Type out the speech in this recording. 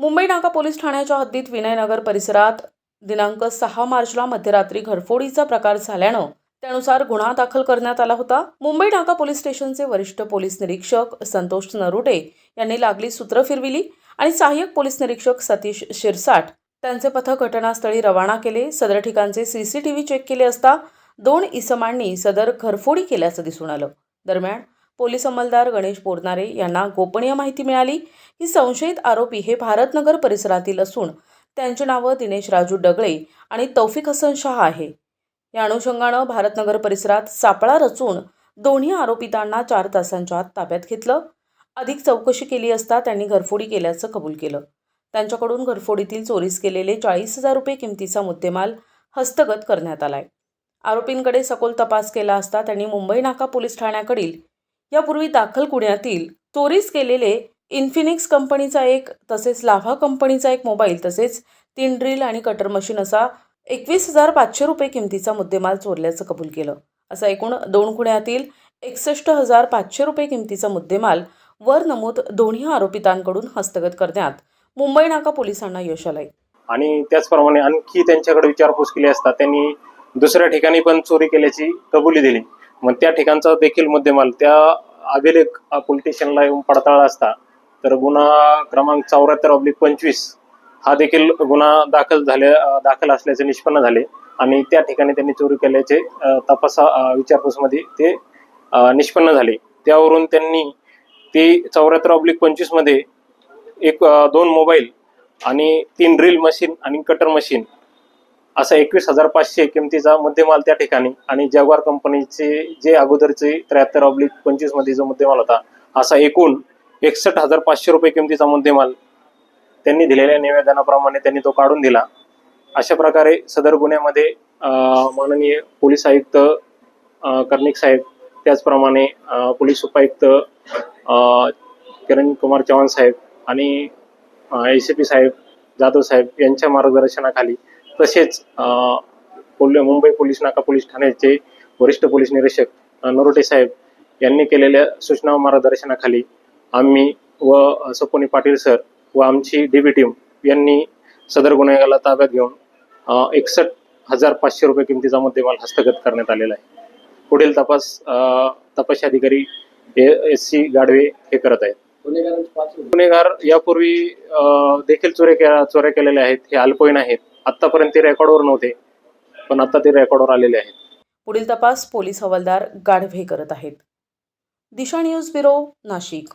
मुंबई नाका पोलीस ठाण्याच्या हद्दीत विनयनगर परिसरात दिनांक सहा मार्चला मध्यरात्री घरफोडीचा प्रकार झाल्यानं त्यानुसार गुन्हा दाखल करण्यात आला होता. मुंबई नाका पोलीस स्टेशनचे वरिष्ठ पोलीस निरीक्षक संतोष नरुटे यांनी लागली सूत्र फिरविली आणि सहाय्यक पोलीस निरीक्षक सतीश शिरसाट त्यांचे पथक घटनास्थळी रवाना केले. सदर ठिकाणचे सीसीटीव्ही चेक केले असता दोन इसमांनी सदर घरफोडी केल्याचं दिसून आलं. दरम्यान पोलीस अंमलदार गणेश बोरनारे यांना गोपनीय माहिती मिळाली. ही संशयित आरोपी हे भारतनगर परिसरातील असून त्यांची नावं दिनेश राजू डगळे आणि तौफिक हसन शाह आहे. या अनुषंगानं भारतनगर परिसरात सापळा रचून दोन्ही आरोपितांना चार तासांच्या आत ताब्यात घेतलं. अधिक चौकशी केली असता त्यांनी घरफोडी केल्याचं कबूल केलं. त्यांच्याकडून घरफोडीतील चोरीस केलेले चाळीस हजार रुपये किमतीचा मुद्देमाल हस्तगत करण्यात आलाय. आरोपींकडे सखोल तपास केला असता त्यांनी मुंबई नाका पोलीस ठाण्याकडील यापूर्वी दाखल कुण्यातील चोरीस केलेले इन्फिनिक्स कंपनीचा एक तसेच लाव्हा कंपनीचा एक मोबाईल तसेच तीन ड्रिल आणि कटर मशीन असा एकवीस हजार पाचशे रुपये किमतीचा मुद्देमाल चोरल्याचं कबूल केलं. असा एकूण दोन गुन्ह्यातील एकसष्ट हजार पाचशे रुपये किमतीचा मुद्देमाल वर नमूद दोन्ही आरोपितांकडून हस्तगत करण्यात मुंबई नाका पोलिसांना यश आलंय. आणि त्याचप्रमाणे आणखी त्यांच्याकडे विचारपूस केली असता त्यांनी दुसऱ्या ठिकाणी पण चोरी केल्याची कबुली दिली. मग त्या ठिकाणचा देखील मुद्देमाल त्या अभिलेख पोलिटिशियनला येऊन पडताळला असता तर गुन्हा क्रमांक चौऱ्याहत्तर ऑब्लिक पंचवीस हा देखील गुन्हा दाखल झाले दाखल असल्याचे निष्पन्न झाले आणि त्या ठिकाणी त्यांनी चोरी केल्याचे तपासा विचारपूसमध्ये ते निष्पन्न झाले. त्यावरून त्यांनी ते चौऱ्याहत्तर ऑब्लिक पंचवीसमध्ये एक दोन मोबाईल आणि तीन ड्रिल मशीन आणि कटर मशीन असा एकवीस हजार पाचशे किमतीचा मुद्देमाल त्या ठिकाणी आणि जगवार कंपनीचे जे अगोदरचे त्र्याहत्तर ऑब्लिक पंचवीसमध्ये जो मुद्देमाल होता असा एकूण एकसष्ट हजार पाचशे रुपये किमतीचा मुद्देमाल त्यांनी दिलेल्या निवेदनाप्रमाणे त्यांनी तो काढून दिला. अशा प्रकारे सदर गुन्ह्यामध्ये माननीय पोलीस आयुक्त कर्णिक साहेब त्याचप्रमाणे पोलीस उपायुक्त किरण कुमार चव्हाण साहेब आणि ए सी पी साहेब जाधव साहेब यांच्या मार्गदर्शनाखाली तसेच मुंबई पोलीस नाका पोलीस ठाण्याचे वरिष्ठ पोलीस निरीक्षक नरोटे साहेब यांनी केलेल्या सूचना व मार्गदर्शनाखाली आम्ही व सपोनी पाटील सर व आमची डी बी टीम यांनी सदर गुन्हेगाला ताब्यात घेऊन एकसष्ट हजार पाचशे रुपये किमतीचा मुद्देमाल हस्तगत करण्यात आलेला आहे. पुढील तपास तपासी अधिकारी एस सी गाडवे हे करत आहेत. गुन्हेगार यापूर्वी देखील चोऱ्या के- चोऱ्या केलेल्या आहेत. हे अल्पवयीन आहेत. आतापर्यंत ते रेकॉर्डवर नव्हते पण आता ते रेकॉर्डवर आलेले आहेत. पुढील तपास पोलीस हवालदार गाढवे करत आहेत. Disha news bureau Nashik.